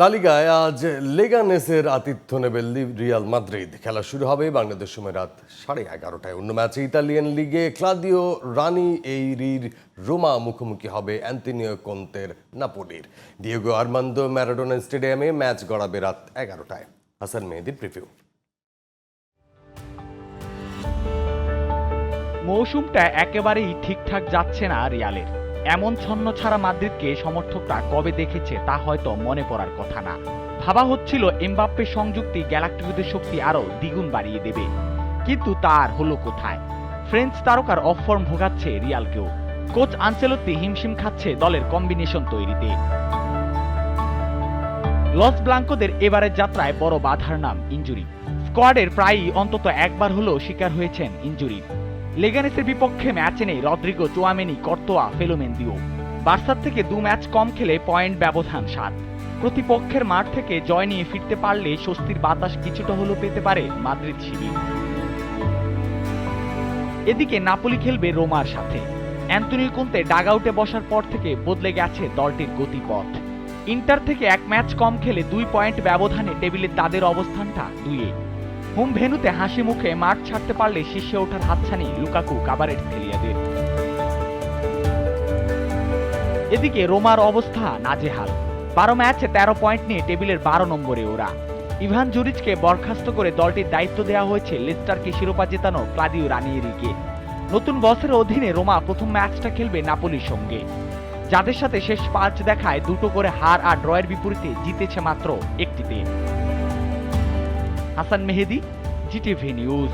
লালিগায় আজ লেগানেসের আতিথ্য নেবে রিয়াল মাদ্রিদ। খেলা শুরু হবে বাংলাদেশ সময় রাত সাড়ে এগারোটায়। অন্য ম্যাচে ইতালিয়ান লিগে ক্লাদিও রানি, এইরির রোমা মুখোমুখি হবে অ্যান্টনিও কন্তের নাপোলির। ডিয়েগো আর্মান্দো ম্যারাডোনা স্টেডিয়ামে ম্যাচ গড়াবে রাত এগারোটায়। হাসান মেহেদির প্রিভিউ মৌসুমটা একেবারেই ঠিকঠাক যাচ্ছে না রিয়ালের। এমন ছন্ন ছাড়া মাদ্রিদকে সমর্থকরা কবে দেখেছে তা হয়তো মনে পড়ার কথা না। ভাবা হচ্ছিল এমবাপ্পের সংযুক্তি গ্যালাক্টিকদের শক্তি আরও দ্বিগুণ বাড়িয়ে দেবে। কিন্তু তার হলো কোথায়? ফ্রেঞ্চ তারকার অফ ফর্ম ভোগাচ্ছে রিয়ালকেও। কোচ আনচেলত্তি হিমশিম খাচ্ছে দলের কম্বিনেশন তৈরিতে। লস ব্লাঙ্কোদের এবারের যাত্রায় বড় বাধার নাম ইঞ্জুরি। স্কোয়াডের প্রায়ই অন্তত একবার হলেও শিকার হয়েছেন ইঞ্জুরি। লেগানেসের বিপক্ষে ম্যাচে নেই রদ্রিগো, চোয়ামেনি, কর্তোয়া ফেলোমেন দিও বার্সার থেকে দু ম্যাচ কম খেলে পয়েন্ট ব্যবধান সাত। প্রতিপক্ষের মাঠ থেকে জয় নিয়ে ফিরতে পারলে স্বস্তির বাতাস কিছুটা হলেও পেতে পারে মাদ্রিদ শিবির। এদিকে নাপোলি খেলবে রোমার সাথে। অ্যান্টনি কোন্তে ডাগআউটে বসার পর থেকে বদলে গেছে দলটির গতিপথ। ইন্টার থেকে এক ম্যাচ কম খেলে দুই পয়েন্ট ব্যবধানে টেবিলে তাদের অবস্থানটা দুইয়ে। হোম ভেনুতে হাসি মুখে মাঠ ছাড়তে পারলে শীর্ষে ওঠার হাতছানি লুকাকু কাবারেট থেলিয়াদের এদিকে রোমার অবস্থা নাজেহাল। বারো ম্যাচে তেরো পয়েন্ট নিয়ে টেবিলের বারো নম্বরে ওরা। ইভান জুরিচকে বরখাস্ত করে দলটির দায়িত্ব দেওয়া হয়েছে লেস্টারকে শিরোপা জেতানো ক্লাদিও রানিয়েরিকে। নতুন বসের অধীনে রোমা প্রথম ম্যাচটা খেলবে নাপোলির সঙ্গে। যাদের সাথে শেষ পাঁচ দেখায় দুটো করে হার আর ড্রয়ের বিপরীতে জিতেছে মাত্র একটিতে। হাসান মেহেদি জিটিভি নিউজ